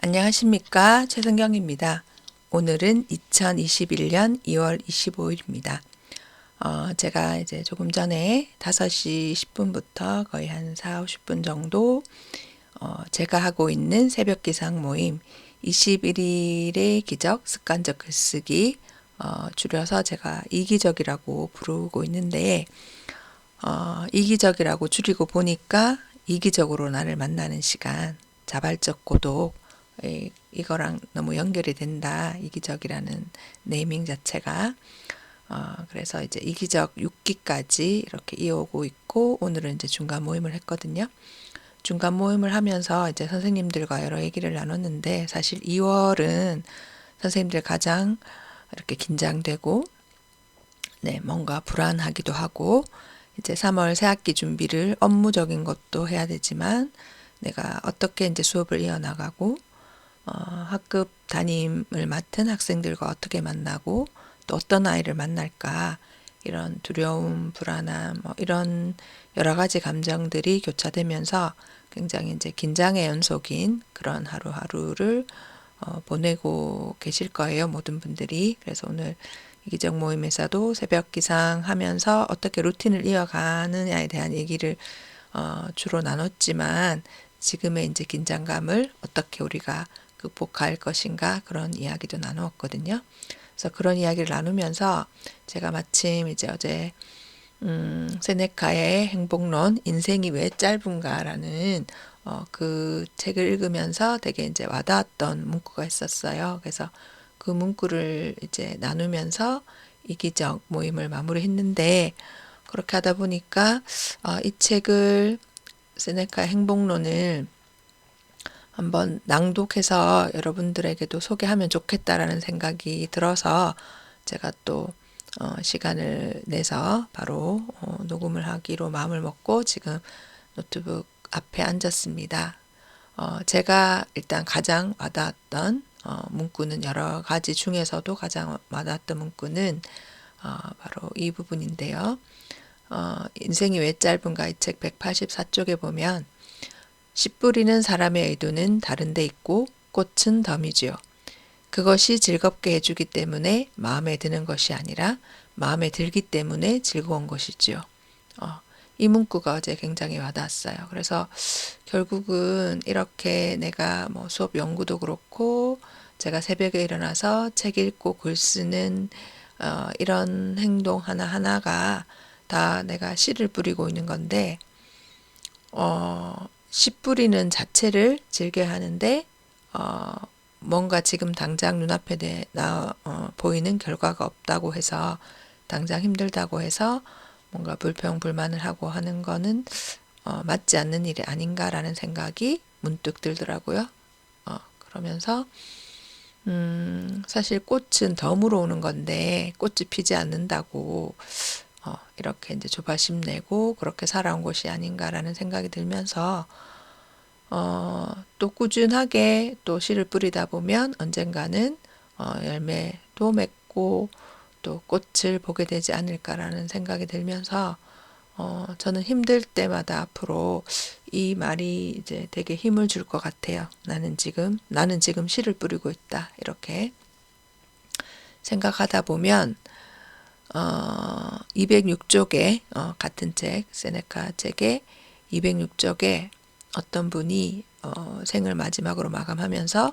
안녕하십니까. 최승경입니다. 오늘은 2021년 2월 25일입니다. 어, 제가 이제 조금 전에 5시 10분부터 거의 한 4, 50분 정도 어, 제가 하고 있는 새벽 기상 모임 21일의 기적 습관적 글쓰기 어, 줄여서 제가 이기적이라고 부르고 있는데 어, 이기적이라고 줄이고 보니까 이기적으로 나를 만나는 시간 자발적 고독 이, 이거랑 너무 연결이 된다. 이기적이라는 네이밍 자체가. 어, 그래서 이제 이기적 6기까지 이렇게 이어오고 있고, 오늘은 이제 중간 모임을 했거든요. 중간 모임을 하면서 이제 선생님들과 여러 얘기를 나눴는데, 사실 2월은 선생님들 가장 이렇게 긴장되고, 네, 뭔가 불안하기도 하고, 이제 3월 새학기 준비를 업무적인 것도 해야 되지만, 내가 어떻게 이제 수업을 이어나가고, 어, 학급 담임을 맡은 학생들과 어떻게 만나고 또 어떤 아이를 만날까 이런 두려움, 불안함 뭐 이런 여러 가지 감정들이 교차되면서 굉장히 이제 긴장의 연속인 그런 하루하루를 어, 보내고 계실 거예요 모든 분들이. 그래서 오늘 이기적 모임에서도 새벽 기상 하면서 어떻게 루틴을 이어가느냐에 대한 얘기를 어, 주로 나눴지만 지금의 이제 긴장감을 어떻게 우리가 극복할 것인가 그런 이야기도 나누었거든요. 그래서 그런 이야기를 나누면서 제가 마침 이제 어제 음, 세네카의 행복론 인생이 왜 짧은가라는 어, 그 책을 읽으면서 되게 이제 와닿았던 문구가 있었어요. 그래서 그 문구를 이제 나누면서 이기적 모임을 마무리했는데 그렇게 하다 보니까 어, 이 책을 세네카 행복론을 한번 낭독해서 여러분들에게도 소개하면 좋겠다라는 생각이 들어서 제가 또 어, 시간을 내서 바로 어, 녹음을 하기로 마음을 먹고 지금 노트북 앞에 앉았습니다. 어, 제가 일단 가장 와닿았던 어, 문구는 여러 가지 중에서도 가장 와닿았던 문구는 어, 바로 이 부분인데요. 어, 인생이 왜 짧은가 이 책 184쪽에 보면 씨 뿌리는 사람의 의도는 다른 데 있고 꽃은 덤이지요. 그것이 즐겁게 해주기 때문에 마음에 드는 것이 아니라 마음에 들기 때문에 즐거운 것이지요. 어, 이 문구가 어제 굉장히 와닿았어요. 그래서 결국은 이렇게 내가 뭐 수업 연구도 그렇고 제가 새벽에 일어나서 책 읽고 글 쓰는 어, 이런 행동 하나하나가 다 내가 씨를 뿌리고 있는 건데 어, 씨 뿌리는 자체를 즐겨야 하는데 어, 뭔가 지금 당장 눈앞에 내, 나, 어, 보이는 결과가 없다고 해서 당장 힘들다고 해서 뭔가 불평 불만을 하고 하는 거는 어, 맞지 않는 일이 아닌가라는 생각이 문득 들더라고요. 어, 그러면서 음, 사실 꽃은 덤으로 오는 건데 꽃이 피지 않는다고 어, 이렇게 이제 조바심 내고 그렇게 살아온 것이 아닌가라는 생각이 들면서 어, 또 꾸준하게 또 씨를 뿌리다 보면 언젠가는 어, 열매도 맺고 또 꽃을 보게 되지 않을까라는 생각이 들면서 어, 저는 힘들 때마다 앞으로 이 말이 이제 되게 힘을 줄 것 같아요. 나는 지금, 나는 지금 씨를 뿌리고 있다. 이렇게 생각하다 보면, 어, 206쪽에, 어, 같은 책, 세네카 책에 206쪽에 어떤 분이 어, 생을 마지막으로 마감하면서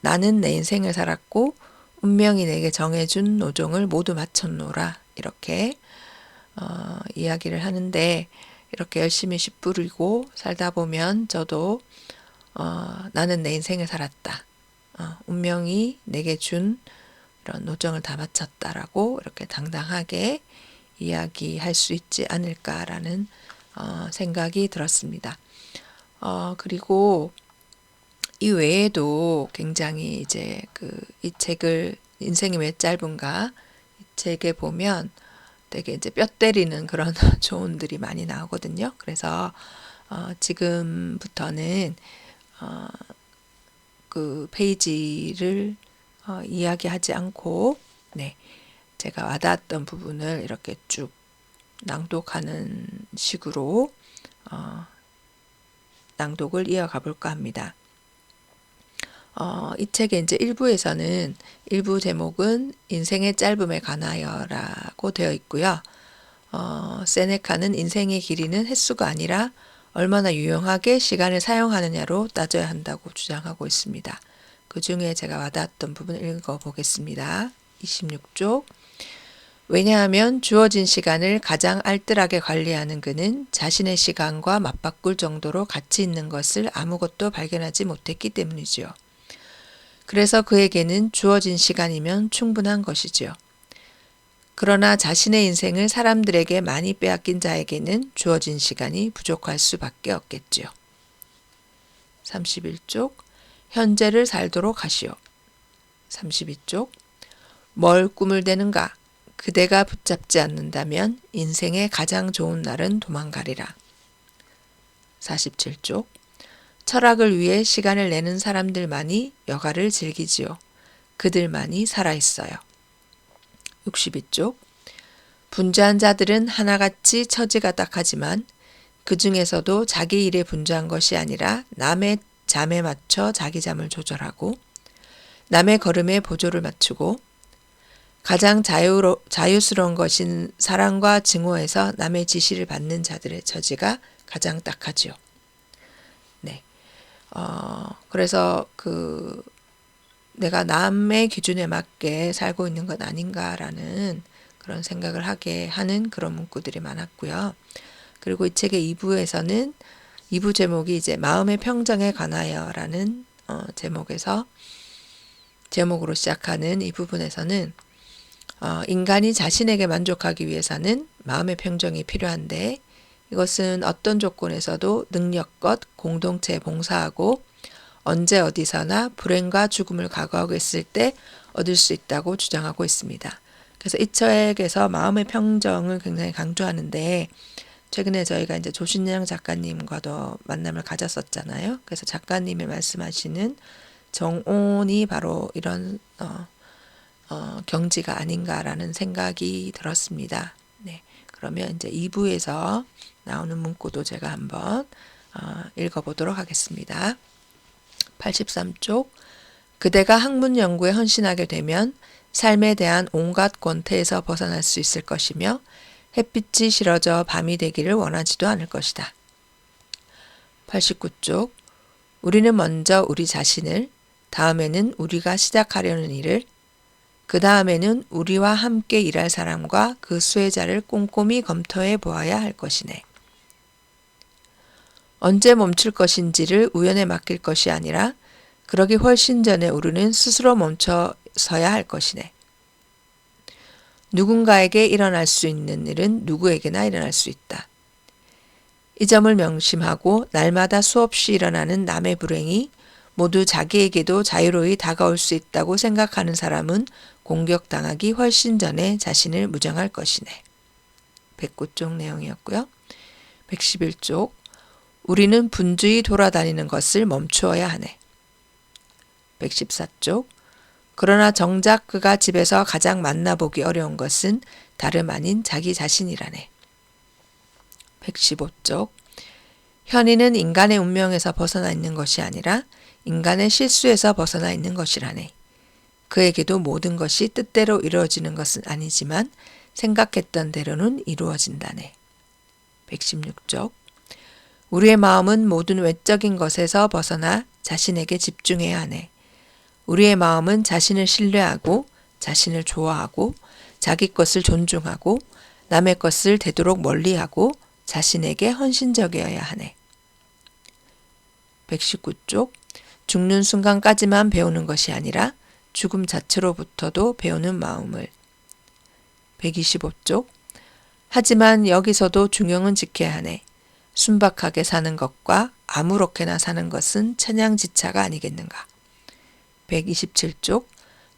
나는 내 인생을 살았고 운명이 내게 정해준 노종을 모두 마쳤노라 이렇게 어, 이야기를 하는데 이렇게 열심히 씨 뿌리고 살다 보면 저도 어, 나는 내 인생을 살았다. 어, 운명이 내게 준 이런 노정을 다 마쳤다라고 이렇게 당당하게 이야기할 수 있지 않을까라는 어, 생각이 들었습니다. 어, 그리고 이 외에도 굉장히 이제 그 이 책을 인생이 왜 짧은가 이 책에 보면 되게 이제 뼈 때리는 그런 조언들이 많이 나오거든요. 그래서 어, 지금부터는 어, 그 페이지를 어, 이야기하지 않고 네 제가 와닿았던 부분을 이렇게 쭉 낭독하는 식으로 어, 낭독을 이어가 볼까 합니다. 어, 이 책의 이제 일부에서는 일부 제목은 인생의 짧음에 관하여라고 되어 있고요. 어, 세네카는 인생의 길이는 횟수가 아니라 얼마나 유용하게 시간을 사용하느냐로 따져야 한다고 주장하고 있습니다. 그 중에 제가 와닿았던 부분 읽어보겠습니다. 26쪽. 왜냐하면 주어진 시간을 가장 알뜰하게 관리하는 그는 자신의 시간과 맞바꿀 정도로 가치 있는 것을 아무것도 발견하지 못했기 때문이지요. 그래서 그에게는 주어진 시간이면 충분한 것이지요. 그러나 자신의 인생을 사람들에게 많이 빼앗긴 자에게는 주어진 시간이 부족할 수밖에 없겠지요. 31쪽 현재를 살도록 하시오. 32쪽 뭘 꿈을 대는가? 그대가 붙잡지 않는다면 인생의 가장 좋은 날은 도망가리라. 47쪽 철학을 위해 시간을 내는 사람들만이 여가를 즐기지요. 그들만이 살아있어요. 62쪽 분주한 자들은 하나같이 처지가 딱하지만 그 중에서도 자기 일에 분주한 것이 아니라 남의 잠에 맞춰 자기 잠을 조절하고 남의 걸음에 보조를 맞추고 가장 자유로, 자유스러운 것인 사랑과 증오에서 남의 지시를 받는 자들의 처지가 가장 딱하지요. 네. 어, 그래서 그 내가 남의 기준에 맞게 살고 있는 것 아닌가라는 그런 생각을 하게 하는 그런 문구들이 많았고요. 그리고 이 책의 2부에서는 2부 제목이 이제 마음의 평정에 관하여라는 어, 제목에서 제목으로 시작하는 이 부분에서는 어, 인간이 자신에게 만족하기 위해서는 마음의 평정이 필요한데 이것은 어떤 조건에서도 능력껏 공동체에 봉사하고 언제 어디서나 불행과 죽음을 각오하고 있을 때 얻을 수 있다고 주장하고 있습니다. 그래서 이 책에서 마음의 평정을 굉장히 강조하는데 최근에 저희가 이제 조신영 작가님과도 만남을 가졌었잖아요. 그래서 작가님이 말씀하시는 정온이 바로 이런 어, 어, 경지가 아닌가라는 생각이 들었습니다. 네, 그러면 이제 2부에서 나오는 문구도 제가 한번 어, 읽어보도록 하겠습니다. 83쪽 그대가 학문 연구에 헌신하게 되면 삶에 대한 온갖 권태에서 벗어날 수 있을 것이며 햇빛이 싫어져 밤이 되기를 원하지도 않을 것이다. 89쪽 우리는 먼저 우리 자신을 다음에는 우리가 시작하려는 일을 그 다음에는 우리와 함께 일할 사람과 그 수혜자를 꼼꼼히 검토해 보아야 할 것이네. 언제 멈출 것인지를 우연에 맡길 것이 아니라 그러기 훨씬 전에 우리는 스스로 멈춰서야 할 것이네. 누군가에게 일어날 수 있는 일은 누구에게나 일어날 수 있다. 이 점을 명심하고 날마다 수없이 일어나는 남의 불행이 모두 자기에게도 자유로이 다가올 수 있다고 생각하는 사람은 공격당하기 훨씬 전에 자신을 무정할 것이네. 109쪽 내용이었고요. 111쪽 우리는 분주히 돌아다니는 것을 멈추어야 하네. 114쪽. 그러나 정작 그가 집에서 가장 만나보기 어려운 것은 다름 아닌 자기 자신이라네. 115쪽. 현이는 인간의 운명에서 벗어나 있는 것이 아니라 인간의 실수에서 벗어나 있는 것이라네. 그에게도 모든 것이 뜻대로 이루어지는 것은 아니지만 생각했던 대로는 이루어진다네. 116쪽. 우리의 마음은 모든 외적인 것에서 벗어나 자신에게 집중해야 하네. 우리의 마음은 자신을 신뢰하고 자신을 좋아하고 자기 것을 존중하고 남의 것을 되도록 멀리하고 자신에게 헌신적이어야 하네. 119쪽 죽는 순간까지만 배우는 것이 아니라 죽음 자체로부터도 배우는 마음을 125쪽 하지만 여기서도 중용은 지켜야 하네. 순박하게 사는 것과 아무렇게나 사는 것은 천양지차가 아니겠는가. 127쪽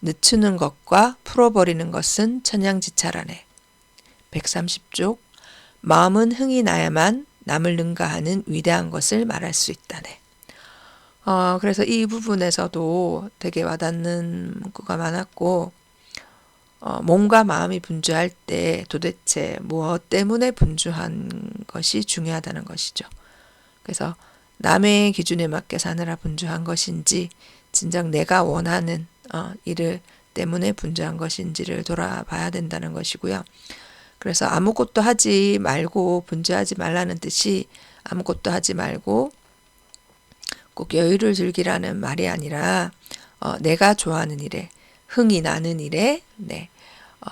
늦추는 것과 풀어버리는 것은 천양지차라네. 130쪽 마음은 흥이 나야만 남을 능가하는 위대한 것을 말할 수 있다네. 어, 그래서 이 부분에서도 되게 와닿는 문구가 많았고, 어, 몸과 마음이 분주할 때 도대체 무엇 때문에 분주한 것이 중요하다는 것이죠. 그래서 남의 기준에 맞게 사느라 분주한 것인지 진정 내가 원하는 어, 일을 때문에 분주한 것인지를 돌아봐야 된다는 것이고요. 그래서 아무것도 하지 말고 분주하지 말라는 뜻이 아무것도 하지 말고 꼭 여유를 즐기라는 말이 아니라 어, 내가 좋아하는 일에 흥이 나는 일에 네, 어,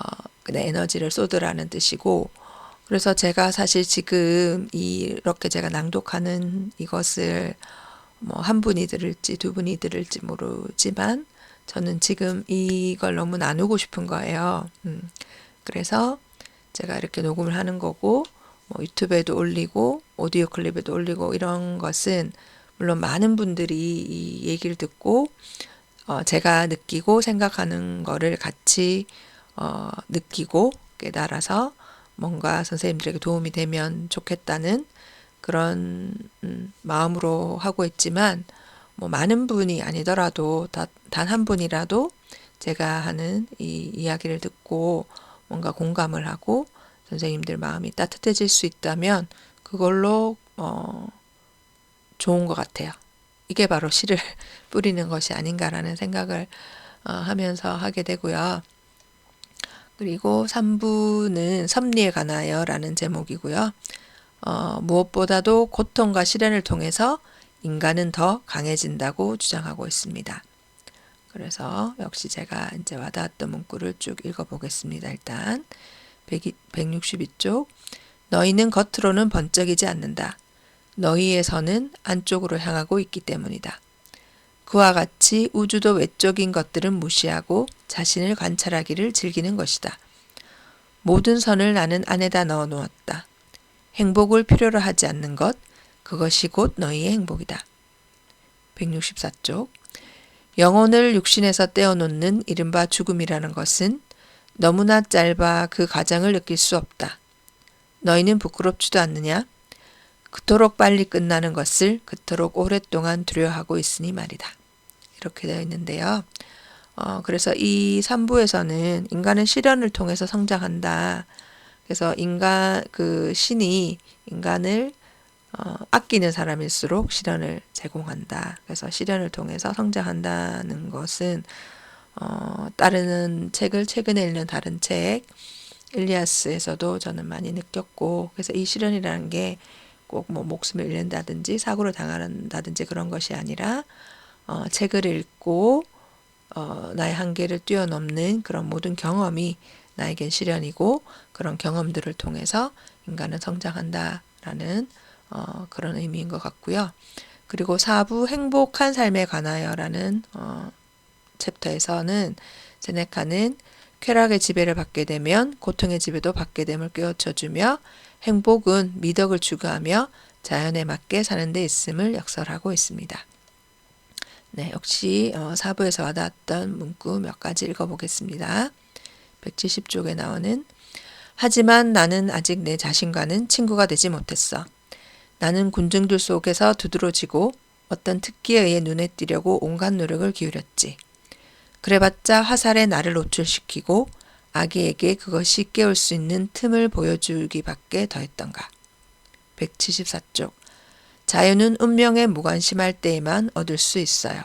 내 에너지를 쏟으라는 뜻이고 그래서 제가 사실 지금 이렇게 제가 낭독하는 이것을 뭐 한 분이 들을지 두 분이 들을지 모르지만 저는 지금 이걸 너무 나누고 싶은 거예요. 음, 그래서 제가 이렇게 녹음을 하는 거고 뭐 유튜브에도 올리고 오디오 클립에도 올리고 이런 것은 물론 많은 분들이 이 얘기를 듣고 어, 제가 느끼고 생각하는 거를 같이 어, 느끼고 깨달아서 뭔가 선생님들에게 도움이 되면 좋겠다는 그런 음, 마음으로 하고 있지만 뭐 많은 분이 아니더라도 단 한 분이라도 제가 하는 이 이야기를 듣고 뭔가 공감을 하고 선생님들 마음이 따뜻해질 수 있다면 그걸로 어, 좋은 것 같아요. 이게 바로 씨를 뿌리는 것이 아닌가라는 생각을 어, 하면서 하게 되고요. 그리고 3부는 섭리에 관하여 라는 제목이고요. 어, 무엇보다도 고통과 시련을 통해서 인간은 더 강해진다고 주장하고 있습니다. 그래서 역시 제가 이제 와닿았던 문구를 쭉 읽어보겠습니다. 일단 162쪽 너희는 겉으로는 번쩍이지 않는다. 선은 안쪽으로 향하고 있기 때문이다. 그와 같이 우주도 외적인 것들은 무시하고 자신을 관찰하기를 즐기는 것이다. 모든 선을 나는 안에다 넣어 놓았다. 행복을 필요로 하지 않는 것, 그것이 곧 너희의 행복이다. 164쪽. 영혼을 육신에서 떼어놓는 이른바 죽음이라는 것은 너무나 짧아 그 가장을 느낄 수 없다. 너희는 부끄럽지도 않느냐? 그토록 빨리 끝나는 것을 그토록 오랫동안 두려워하고 있으니 말이다. 이렇게 되어 있는데요. 어, 그래서 이 3부에서는 인간은 시련을 통해서 성장한다. 그래서 인간, 그 신이 인간을 어, 아끼는 사람일수록 시련을 제공한다. 그래서 시련을 통해서 성장한다는 것은 어, 따르는 책을 최근에 읽는 다른 책 일리아스에서도 저는 많이 느꼈고 그래서 이 시련이라는 게 꼭 뭐 목숨을 잃는다든지 사고를 당한다든지 그런 것이 아니라 어, 책을 읽고 어, 나의 한계를 뛰어넘는 그런 모든 경험이 나에겐 시련이고 그런 경험들을 통해서 인간은 성장한다라는 어, 그런 의미인 것 같고요. 그리고 사부 행복한 삶에 관하여라는 어, 챕터에서는 세네카는 쾌락의 지배를 받게 되면 고통의 지배도 받게 됨을 깨우쳐주며 행복은 미덕을 추구하며 자연에 맞게 사는 데 있음을 역설하고 있습니다. 네, 역시 어, 사부에서 와닿았던 문구 몇 가지 읽어보겠습니다. 170쪽에 나오는 하지만 나는 아직 내 자신과는 친구가 되지 못했어. 나는 군중들 속에서 두드러지고 어떤 특기에 의해 눈에 띄려고 온갖 노력을 기울였지. 그래봤자 화살에 나를 노출시키고 아기에게 그것이 깨울 수 있는 틈을 보여주기밖에 더했던가. 174쪽. 자유는 운명에 무관심할 때에만 얻을 수 있어요.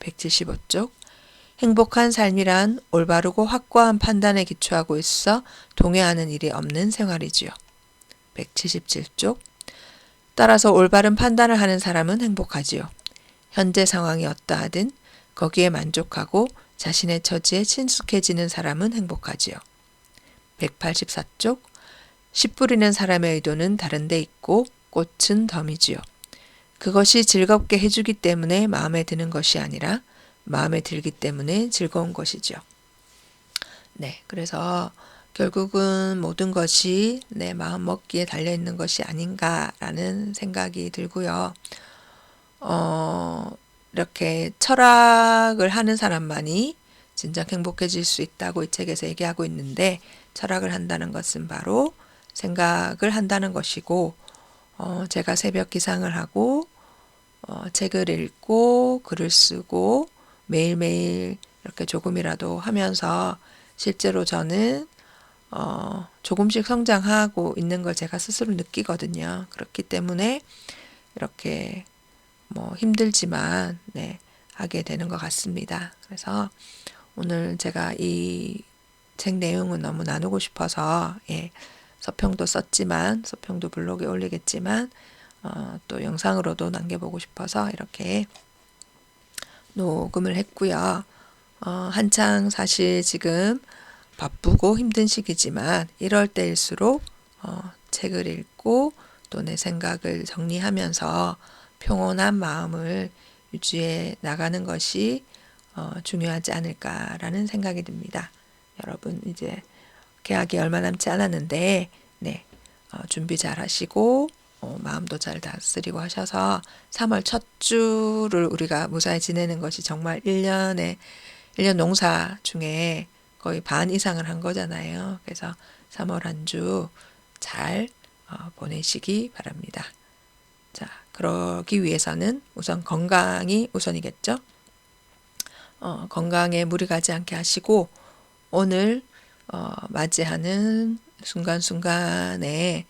175쪽. 행복한 삶이란 올바르고 확고한 판단에 기초하고 있어 동요하는 일이 없는 생활이지요. 177쪽. 따라서 올바른 판단을 하는 사람은 행복하지요. 현재 상황이 어떠하든 거기에 만족하고 자신의 처지에 친숙해지는 사람은 행복하지요. 184쪽 씨 뿌리는 사람의 의도는 다른 데 있고 꽃은 덤이지요. 그것이 즐겁게 해주기 때문에 마음에 드는 것이 아니라 마음에 들기 때문에 즐거운 것이지요. 네, 그래서 결국은 모든 것이 내 마음 먹기에 달려 있는 것이 아닌가라는 생각이 들고요. 어, 이렇게 철학을 하는 사람만이 진정 행복해질 수 있다고 이 책에서 얘기하고 있는데 철학을 한다는 것은 바로 생각을 한다는 것이고 어, 제가 새벽 기상을 하고 어, 책을 읽고 글을 쓰고 매일매일 이렇게 조금이라도 하면서 실제로 저는 어, 조금씩 성장하고 있는 걸 제가 스스로 느끼거든요. 그렇기 때문에 이렇게 뭐 힘들지만 네, 하게 되는 것 같습니다. 그래서 오늘 제가 이 책 내용은 너무 나누고 싶어서 예, 서평도 썼지만 서평도 블로그에 올리겠지만 어, 또 영상으로도 남겨보고 싶어서 이렇게 녹음을 했고요. 어, 한창 사실 지금 바쁘고 힘든 시기지만 이럴 때일수록 어, 책을 읽고 또 내 생각을 정리하면서 평온한 마음을 유지해 나가는 것이 어, 중요하지 않을까라는 생각이 듭니다. 여러분 이제 계약이 얼마 남지 않았는데 네 어, 준비 잘 하시고 어, 마음도 잘 다스리고 하셔서 3월 첫 주를 우리가 무사히 지내는 것이 정말 1년에 1년 농사 중에 거의 반 이상을 한 거잖아요. 그래서 3월 한 주 잘 어, 보내시기 바랍니다. 자, 그러기 위해서는 우선 건강이 우선이겠죠. 어, 건강에 무리 가지 않게 하시고 오늘 어, 맞이하는 순간순간에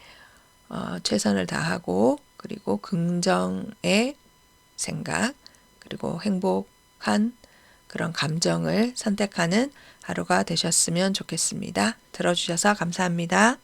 어, 최선을 다하고 그리고 긍정의 생각 그리고 행복한 그런 감정을 선택하는 하루가 되셨으면 좋겠습니다. 들어주셔서 감사합니다.